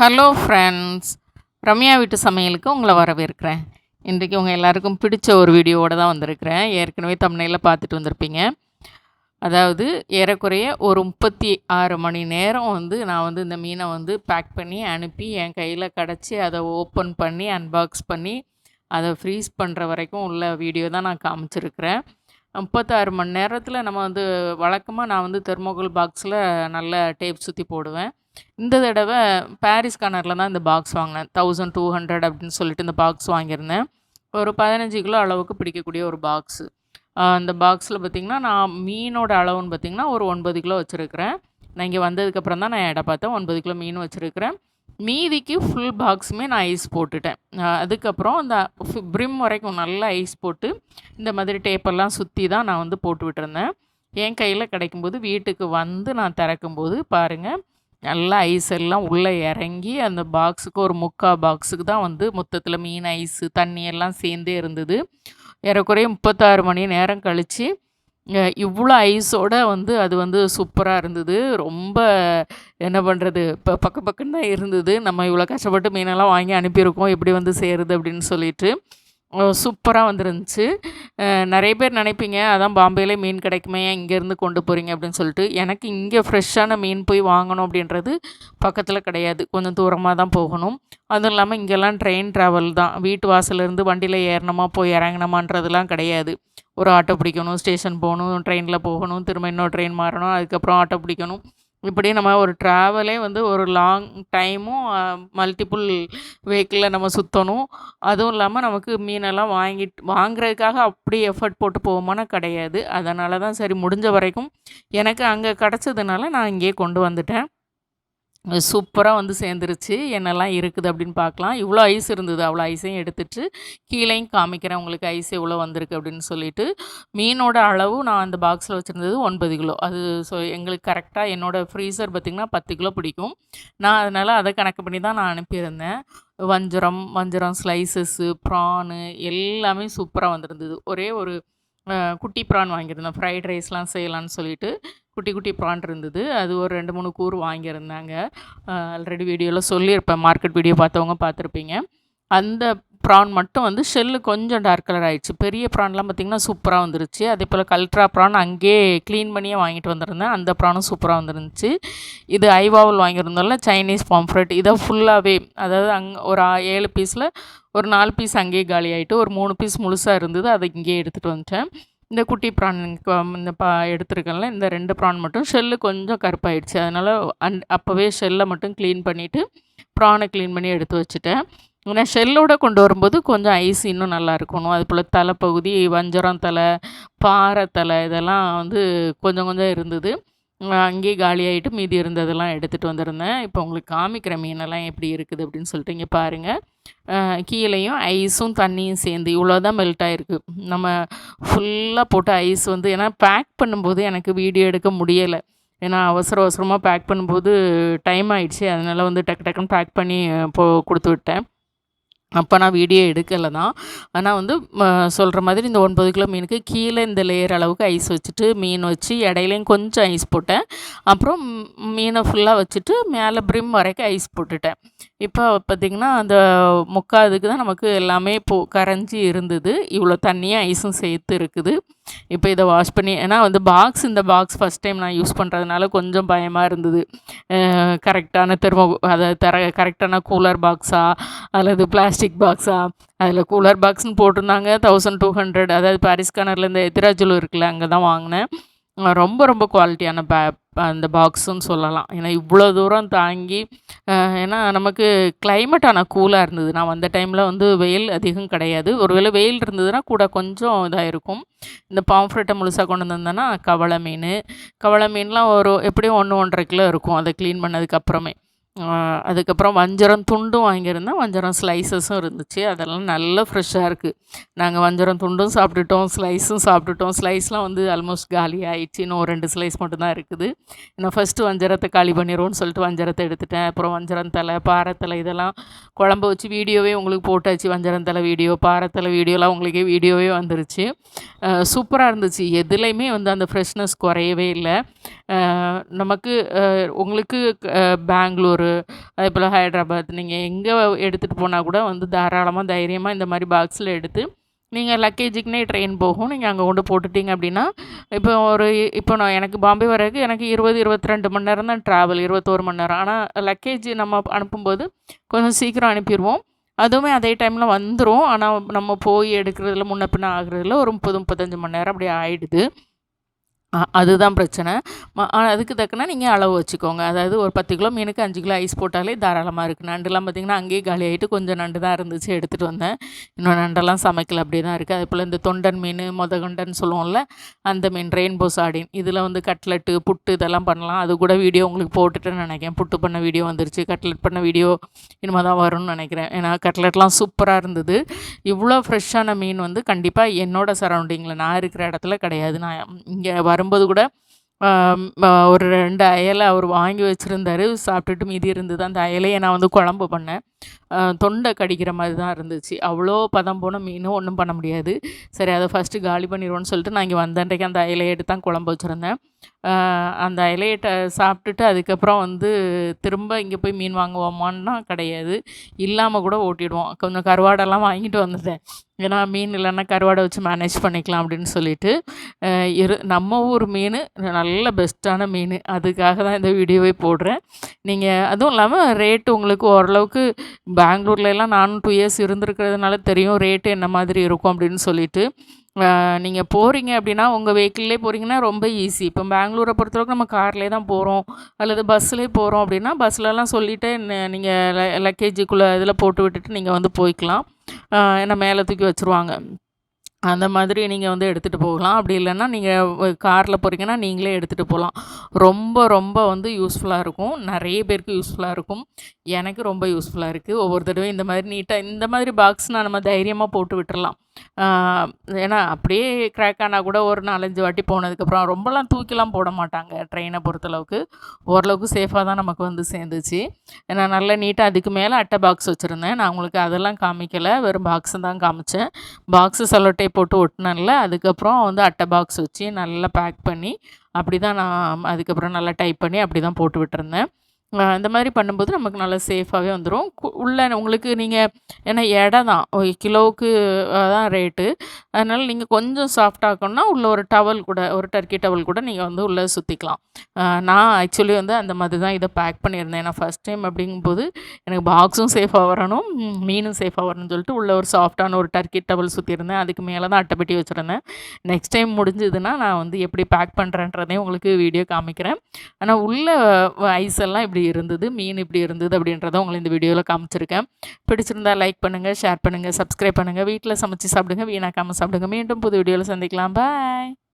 Hello friends Ramya வீட்டு சமையலுக்கு உங்களை வரவேற்கிறேன். இன்றைக்கி உங்கள் எல்லாருக்கும் பிடிச்ச ஒரு வீடியோவோட தான் வந்திருக்கிறேன். ஏற்கனவே தமிழில் பார்த்துட்டு வந்திருப்பீங்க. அதாவது ஏறக்குறைய ஒரு முப்பத்தி ஆறு மணி நேரம் வந்து நான் வந்து இந்த மீனை வந்து பேக் பண்ணி அனுப்பி என் கையில் கிடச்சி அதை ஓப்பன் பண்ணி அன்பாக்ஸ் பண்ணி அதை ஃப்ரீஸ் பண்ணுற வரைக்கும் உள்ள வீடியோ தான் நான் காமிச்சிருக்கிறேன். முப்பத்தாறு மணி நேரத்தில் நம்ம வந்து வழக்கமாக நான் வந்து தெர்மோகோல் பாக்ஸில் நல்ல டேப் சுற்றி போடுவேன். இந்த தடவை பாரிஸ் கார்னரில் தான் இந்த பாக்ஸ் வாங்கினேன். தௌசண்ட் டூ ஹண்ட்ரட் அப்படின்னு சொல்லிட்டு இந்த பாக்ஸ் வாங்கியிருந்தேன். ஒரு பதினஞ்சு கிலோ அளவுக்கு பிடிக்கக்கூடிய ஒரு பாக்ஸு அந்த பாக்ஸில் பார்த்திங்கன்னா நான் மீனோட அளவுன்னு பார்த்திங்கன்னா ஒரு ஒன்பது கிலோ வச்சுருக்கிறேன். நான் இங்கே வந்ததுக்கப்புறம் தான் நான் இடம் பார்த்தேன். ஒன்பது கிலோ மீன் வச்சுருக்கிறேன். மீதிக்கு ஃபுல் பாக்ஸுமே நான் ஐஸ் போட்டுட்டேன். அதுக்கப்புறம் இந்த ப்ரிம் வரைக்கும் நல்லா ஐஸ் போட்டு இந்த மாதிரி டேப்பெல்லாம் சுற்றி தான் நான் வந்து போட்டு விட்டுருந்தேன். என் கையில் கிடைக்கும்போது வீட்டுக்கு வந்து நான் திறக்கும்போது பாருங்கள் நல்லா ஐஸ் எல்லாம் உள்ளே இறங்கி அந்த பாக்ஸுக்கு ஒரு முக்கா பாக்ஸுக்கு தான் வந்து மொத்தத்தில் மீன் ஐஸு தண்ணி எல்லாம் சேர்ந்தே இருந்தது. ஏறக்குறைய முப்பத்தாறு மணி நேரம் கழித்து இவ்வளோ ஐஸோடு வந்து அது வந்து சூப்பராக இருந்தது. ரொம்ப என்ன பண்ணுறது இப்போ பக்க பக்கம் தான் இருந்தது. நம்ம இவ்வளோ கஷ்டப்பட்டு மீனெல்லாம் வாங்கி அனுப்பியிருக்கோம். எப்படி வந்து சேருது அப்படின்னு சொல்லிட்டு. சூப்பராக வந்துருந்துச்சு. நிறைய பேர் நினைப்பீங்க அதான் பாம்பேலே மீன் கிடைக்குமே இங்கேருந்து கொண்டு போகிறீங்க அப்படின்னு சொல்லிட்டு. எனக்கு இங்கே ஃப்ரெஷ்ஷான மீன் போய் வாங்கணும் அப்படின்றது பக்கத்தில் கிடையாது. கொஞ்சம் தூரமாக தான் போகணும். அதுவும் இல்லாமல் இங்கெல்லாம் ட்ரெயின் ட்ராவல் தான். வீட்டு வாசலேருந்து வண்டியில் ஏறணுமா போய் இறங்கணுமான்றதுலாம் கிடையாது. ஒரு ஆட்டோ பிடிக்கணும் ஸ்டேஷன் போகணும் ட்ரெயினில் போகணும் திரும்ப இன்னொரு ட்ரெயின் மாறணும் அதுக்கப்புறம் ஆட்டோ பிடிக்கணும். இப்படி நம்ம ஒரு ட்ராவலே வந்து ஒரு லாங் டைமும் மல்டிப்புள் வெஹிக்கிளில் நம்ம சுற்றணும் அதுவும் இல்லாமல் நமக்கு மீனெல்லாம் வாங்கிட்டு வாங்குறதுக்காக அப்படி எஃபர்ட் போட்டு போவோமானா கிடையாது. அதனால தான் சரி முடிஞ்ச வரைக்கும் எனக்கு அங்கே கிடச்சதுனால நான் இங்கேயே கொண்டு வந்துட்டேன். சூப்பராக வந்து சேர்ந்துருச்சு. என்னெல்லாம் இருக்குது அப்படின்னு பார்க்கலாம். இவ்வளோ ஐஸ் இருந்தது. அவ்வளோ ஐஸையும் எடுத்துட்டு கீழேயும் காமிக்கிறேன். உங்களுக்கு ஐஸ் எவ்வளோ வந்திருக்கு அப்படின்னு சொல்லிட்டு. மீனோட அளவு நான் அந்த பாக்ஸில் வச்சுருந்தது ஒன்பது கிலோ. அது ஸோ எங்களுக்கு கரெக்டாக என்னோடய ஃப்ரீசர் பார்த்திங்கன்னா பத்து கிலோ பிடிக்கும். நான் அதனால் அதை கணக்கு பண்ணி தான் நான் அனுப்பியிருந்தேன். வஞ்சரம் வஞ்சரம் ஸ்லைசஸ்ஸு ப்ரானு எல்லாமே சூப்பராக வந்திருந்தது. ஒரே ஒரு குட்டி ப்ரான் வாங்கியிருந்தேன். ஃப்ரைட் ரைஸ்லாம் செய்யலான்னு சொல்லிட்டு குட்டி குட்டி ப்ராண்ட் இருந்தது. அது ஒரு ரெண்டு மூணு கூறு வாங்கியிருந்தாங்க. ஆல்ரெடி வீடியோவில் சொல்லியிருப்பேன். மார்க்கெட் வீடியோ பார்த்தவங்க பார்த்துருப்பீங்க. அந்த ப்ரான் மட்டும் வந்து ஷெல்லு கொஞ்சம் டார்க் கலர் ஆகிடுச்சு பெரிய ப்ரான்லாம் பார்த்திங்கன்னா சூப்பராக வந்துருச்சு. அதே போல் கல்ட்ரா ப்ரான் அங்கேயே க்ளீன் பண்ணியே வாங்கிட்டு வந்திருந்தேன். அந்த ப்ரானும் சூப்பராக வந்துருந்துச்சு. இது ஐவாவல் வாங்கியிருந்தோம்ல சைனீஸ் பாம்ஃப்ரெட் இதை ஃபுல்லாகவே அதாவது அங்கே ஒரு ஏழு பீஸில் ஒரு நாலு பீஸ் அங்கேயே காலி ஆகிட்டு ஒரு மூணு பீஸ் முழுசாக இருந்தது. அதை இங்கேயே எடுத்துகிட்டு வந்துட்டேன். இந்த குட்டி ப்ரான் இந்த பா எடுத்துருக்கேன்ல இந்த ரெண்டு ப்ரான் மட்டும். ஷெல்லு கொஞ்சம் கருப்பாயிடுச்சு. அதனால் அன் அப்போவே ஷெல்லை மட்டும் க்ளீன் பண்ணிவிட்டு ப்ரானை க்ளீன் பண்ணி எடுத்து வச்சுட்டேன். ஏன்னா ஷெல்லோடு கொண்டு வரும்போது கொஞ்சம் ஐஸ் இன்னும் நல்லா இருக்கணும். அது போல் தலைப்பகுதி வஞ்சரம் தலை பாறை தலை இதெல்லாம் வந்து கொஞ்சம் கொஞ்சம் இருந்தது. அங்கேயே காலியாகிட்டு மீதி இருந்ததெல்லாம் எடுத்துகிட்டு வந்திருந்தேன். இப்போ உங்களுக்கு காமிக்கிற மீனெல்லாம் எப்படி இருக்குது அப்படின்னு சொல்லிட்டு இங்கே பாருங்கள் கீழேயும் ஐஸும் தண்ணியும் சேர்ந்து இவ்வளோ தான் மெல்ட் ஆகிருக்கு நம்ம ஃபுல்லாக போட்டு ஐஸ் வந்து ஏன்னா பேக் பண்ணும்போது எனக்கு வீடியோ எடுக்க முடியலை. ஏன்னா அவசர அவசரமாக பேக் பண்ணும்போது டைம் ஆகிடுச்சு அதனால் வந்து டக்கு டக்குன்னு பேக் பண்ணி போ கொடுத்து விட்டேன். அப்போ நான் வீடியோ எடுக்கலை தான். ஆனால் வந்து சொல்கிற மாதிரி இந்த ஒன்பது கிலோ மீனுக்கு கீழே இந்த லேயர் அளவுக்கு ஐஸ் வச்சுட்டு மீன் வச்சு இடையிலையும் கொஞ்சம் ஐஸ் போட்டேன். அப்புறம் மீனை ஃபுல்லாக வச்சுட்டு மேலே ப்ரிம் வரைக்கும் ஐஸ் போட்டுட்டேன். இப்போ பார்த்திங்கன்னா அந்த முக்காதுக்கு தான் நமக்கு எல்லாமே போ கரைஞ்சி இருந்தது. இவ்வளோ தண்ணியும் ஐஸும் சேர்த்து இருக்குது. இப்போ இதை வாஷ் பண்ணி ஏன்னா வந்து பாக்ஸ் இந்த பாக்ஸ் ஃபஸ்ட் டைம் நான் யூஸ் பண்ணுறதுனால கொஞ்சம் பயமாக இருந்தது. கரெக்டான தெர்மோ அதை தர கரெக்டான கூலர் பாக்ஸா அல்லது பிளாஸ்டிக் பாக்ஸா அதில் கூலர் பாக்ஸ்னு போட்டிருந்தாங்க தௌசண்ட் டூ ஹண்ட்ரட் அதாவது பாரிஸ் கனரில் இந்த எத்திராஜுலு இருக்குல்ல அங்கே தான் வாங்கினேன். ரொம்ப ரொம்ப குவாலிட்டியான பே அந்த பாக்ஸுன்னு சொல்லலாம். ஏன்னா இவ்வளோ தூரம் தாங்கி ஏன்னா நமக்கு கிளைமேட் ஆனால் கூலாக இருந்தது. நான் வந்த டைமில் வந்து வெயில் அதிகம் கிடையாது. ஒருவேளை வெயில் இருந்ததுன்னா கூட கொஞ்சம் இதாக இருக்கும் இந்த பாம்ஃப்ரெட்டை முழுசாக கொண்டு வந்திருந்தேன்னா கவளை மீன் கவளை மீன்லாம் ஒரு எப்படியும் ஒன்று ஒன்றரை கிலோ இருக்கும். அதை க்ளீன் பண்ணதுக்கப்புறமே அதுக்கப்புறம் வஞ்சரம் துண்டும் வாங்கியிருந்தேன். வஞ்சரம் ஸ்லைசஸும் இருந்துச்சு. அதெல்லாம் நல்லா ஃப்ரெஷ்ஷாக இருக்குது நாங்கள் வஞ்சரம் துண்டும் சாப்பிட்டுட்டோம் ஸ்லைஸும் சாப்பிட்டுட்டோம். ஸ்லைஸ்லாம் வந்து ஆல்மோஸ்ட் காலி ஆயிடுச்சு. இன்னும் ஒரு ரெண்டு ஸ்லைஸ் மட்டும்தான் இருக்குது. நான் ஃபஸ்ட்டு வஞ்சரத்தை காலி பண்ணிடுவோன்னு சொல்லிட்டு வஞ்சரத்தை எடுத்துட்டேன். அப்புறம் வஞ்சரம் தலை பாறைத்தலை இதெல்லாம் குழம்பு வச்சு வீடியோவே உங்களுக்கு போட்டாச்சு. வஞ்சரம் தலை வீடியோ பாறைத்தலை வீடியோலாம் உங்களுக்கே வீடியோவே வந்துருச்சு. சூப்பராக இருந்துச்சு. எதுலேயுமே வந்து அந்த ஃப்ரெஷ்னஸ் குறையவே இல்லை. நமக்கு உங்களுக்கு பேங்களூரு அதே போல் ஹைதராபாத் நீங்கள் எங்கே எடுத்துகிட்டு போனால் கூட வந்து தாராளமாக தைரியமாக இந்த மாதிரி பாக்ஸில் எடுத்து நீங்கள் லக்கேஜுக்குனே ட்ரெயின் போகும். நீங்கள் அங்கே கொண்டு போட்டுட்டிங்க அப்படின்னா இப்போ ஒரு இப்போ நான் எனக்கு பாம்பே வரதுக்கு எனக்கு இருபது இருபத்தி ரெண்டு மணி நேரம் தான் ட்ராவல் இருபத்தோரு மணி நேரம். ஆனால் லக்கேஜ் நம்ம அனுப்பும்போது கொஞ்சம் சீக்கிரம் அனுப்பிடுவோம் அதுவுமே அதே டைமில் வந்துடும் ஆனால் நம்ம போய் எடுக்கிறதுல முன்ன பின்ன ஆகுறதுல ஒரு முப்பது முப்பத்தஞ்சு மணி நேரம் அப்படி ஆகிடுது அதுதான் பிரச்சனை. ம அதுக்கு தக்கன நீங்கள் அளவு வச்சுக்கோங்க. அதாவது ஒரு பத்து கிலோ மீனுக்கு அஞ்சு கிலோ ஐஸ் போட்டாலே தாராளமாக இருக்குது நண்டுலாம் பார்த்திங்கன்னா அங்கேயே காலி ஆகிட்டு கொஞ்சம் நண்டு தான் இருந்துச்சு எடுத்துகிட்டு வந்தேன். இன்னும் நண்டெல்லாம் சமைக்கல அப்படியே தான் இருக்குது அதே போல் இந்த தொண்டன் மீன் மொதகண்டன் சொல்லுவோம்ல அந்த மீன் ரெயின்போ சாடின். இதில் வந்து கட்லெட்டு புட்டு இதெல்லாம் பண்ணலாம். அது கூட வீடியோ உங்களுக்கு போட்டுட்டேன்னு நினைக்கிறேன். புட்டு பண்ண வீடியோ வந்துருச்சு. கட்லெட் பண்ண வீடியோ இனிமேல் தான் வரும்னு நினைக்கிறேன். ஏன்னா கட்லெட்லாம் சூப்பராக இருந்தது. இவ்வளோ ஃப்ரெஷ்ஷான மீன் வந்து கண்டிப்பாக என்னோட சரௌண்டிங்கில் நான் இருக்கிற இடத்துல கிடையாது. நான் இங்கே வரும்போது கூட ஒரு ரெண்டு அயலை அவர் வாங்கி வச்சுருந்தாரு. சாப்பிட்டுட்டு மீதி இருந்தது. அந்த அயலையை நான் வந்து குழம்பு பண்ணேன். தொண்டை கடிக்கிற மாதிரி தான் இருந்துச்சு. அவ்வளோ பதம் போன மீனும் ஒன்றும் பண்ண முடியாது. சரி அதை ஃபஸ்ட்டு காலி பண்ணிடுவோன்னு சொல்லிட்டு நான் இங்கே வந்தன்றைக்கு அந்த இலையை தான் குழம்பு வச்சுருந்தேன். அந்த இலையட்டை சாப்பிட்டுட்டு அதுக்கப்புறம் வந்து திரும்ப இங்கே போய் மீன் வாங்குவோமான்னா கிடையாது. இல்லாமல் கூட ஓட்டிடுவோம். கொஞ்சம் கருவாடெல்லாம் வாங்கிட்டு வந்துட்டேன். ஏன்னா மீன் இல்லைன்னா கருவாடை வச்சு மேனேஜ் பண்ணிக்கலாம் அப்படின்னு சொல்லிட்டு இரு நம்ம ஊர் மீன் நல்ல பெஸ்ட்டான மீன். அதுக்காக தான் இந்த வீடியோவே போடுறேன். நீங்கள் அதுவும் இல்லாமல் ரேட்டு உங்களுக்கு ஓரளவுக்கு பெங்களூர்லலாம் நானும் டூ இயர்ஸ் இருந்திருக்கிறதுனால தெரியும் ரேட்டு என்ன மாதிரி இருக்கும் அப்படின்னு சொல்லிட்டு. நீங்கள் போகிறீங்க அப்படின்னா உங்கள் வெஹிக்கிள்லேயே போகிறீங்கன்னா ரொம்ப ஈஸி இப்போ பெங்களூரை பொறுத்தளவுக்கு நம்ம கார்லேயே தான் போகிறோம் அல்லது பஸ்லேயே போகிறோம் அப்படின்னா பஸ்லலாம் சொல்லிவிட்டு நீங்கள் லக்கேஜுக்குள்ளே இதில் போட்டு விட்டுட்டு நீங்கள் வந்து போய்க்கலாம். என்ன மேலே தூக்கி வச்சுருவாங்க. அந்த மாதிரி நீங்கள் வந்து எடுத்துகிட்டு போகலாம். அப்படி இல்லைன்னா நீங்கள் காரில் போகிறீங்கன்னா நீங்களே எடுத்துகிட்டு போகலாம். ரொம்ப ரொம்ப வந்து யூஸ்ஃபுல்லாக இருக்கும். நிறைய பேருக்கு யூஸ்ஃபுல்லாக இருக்கும். எனக்கு ரொம்ப யூஸ்ஃபுல்லாக இருக்குது ஒவ்வொரு தடவையும் இந்த மாதிரி நீட்டாக இந்த மாதிரி பாக்ஸ்னால் நம்ம தைரியமாக போட்டு விட்டுறலாம். ஏன்னா அப்படியே கிராக் ஆனால் கூட ஒரு நாலஞ்சு வாட்டி போனதுக்கப்புறம் ரொம்பலாம் தூக்கிலாம் போட மாட்டாங்க ட்ரெயினை பொறுத்தளவுக்கு. ஓரளவுக்கு சேஃபாக தான் நமக்கு வந்து சேர்ந்துச்சு. நான் நல்லா நீட்டாக அதுக்கு மேலே அட்டை பாக்ஸ் வச்சுருந்தேன். நான் உங்களுக்கு அதெல்லாம் காமிக்கலை. வெறும் பாக்ஸு தான் காமிச்சேன். பாக்ஸு சல்லோட்டை போட்டு ஒட்டினேன்ல அதுக்கப்புறம் வந்து அட்டை பாக்ஸ் வச்சு நல்லா பேக் பண்ணி அப்படி தான் நான் அதுக்கப்புறம் நல்லா டைப் பண்ணி அப்படி தான் போட்டு விட்டுருந்தேன். இந்த மாதிரி பண்ணும்போது நமக்கு நல்லா சேஃபாகவே வந்துடும் உள்ளே உங்களுக்கு நீங்கள் ஏன்னா இடம் தான் ஒரு கிலோவுக்கு தான் ரேட்டு. அதனால் நீங்கள் கொஞ்சம் சாஃப்டாக்கணும்னா உள்ள ஒரு டவல் கூட ஒரு டர்க்கி டவல் கூட நீங்கள் வந்து உள்ளே சுற்றிக்கலாம் நான் ஆக்சுவலி வந்து அந்த மாதிரி தான் இதை பேக் பண்ணியிருந்தேன். ஏன்னா ஃபஸ்ட் டைம் அப்படிங்கும்போது எனக்கு பாக்ஸும் சேஃபாக வரணும் மீனும் சேஃபாக வரணும்னு சொல்லிட்டு உள்ளே ஒரு சாஃப்டான ஒரு டர்க்கி டவல் சுற்றியிருந்தேன் அதுக்கு மேலே தான் அட்டைப்பெட்டி வச்சுருந்தேன். நெக்ஸ்ட் டைம் முடிஞ்சதுன்னா நான் வந்து எப்படி பேக் பண்ணுறேன்றதையும் உங்களுக்கு வீடியோ காமிக்கிறேன். ஆனால் உள்ள ஐஸ் எல்லாம் இப்படி இருந்தது மீன் இப்படி இருந்தது அப்படின்றத உங்களை இந்த வீடியோவில் காமிச்சிருக்கேன். பிடிச்சிருந்தா லைக் பண்ணுங்கள் ஷேர் பண்ணுங்கள் சப்ஸ்கிரைப் பண்ணுங்கள் வீட்டில் சமைச்சு சாப்பிடுங்க வீணாக்காமல் சாப்பிடுங்க. மீண்டும் புது வீடியோவில் சந்திக்கலாம். பாய்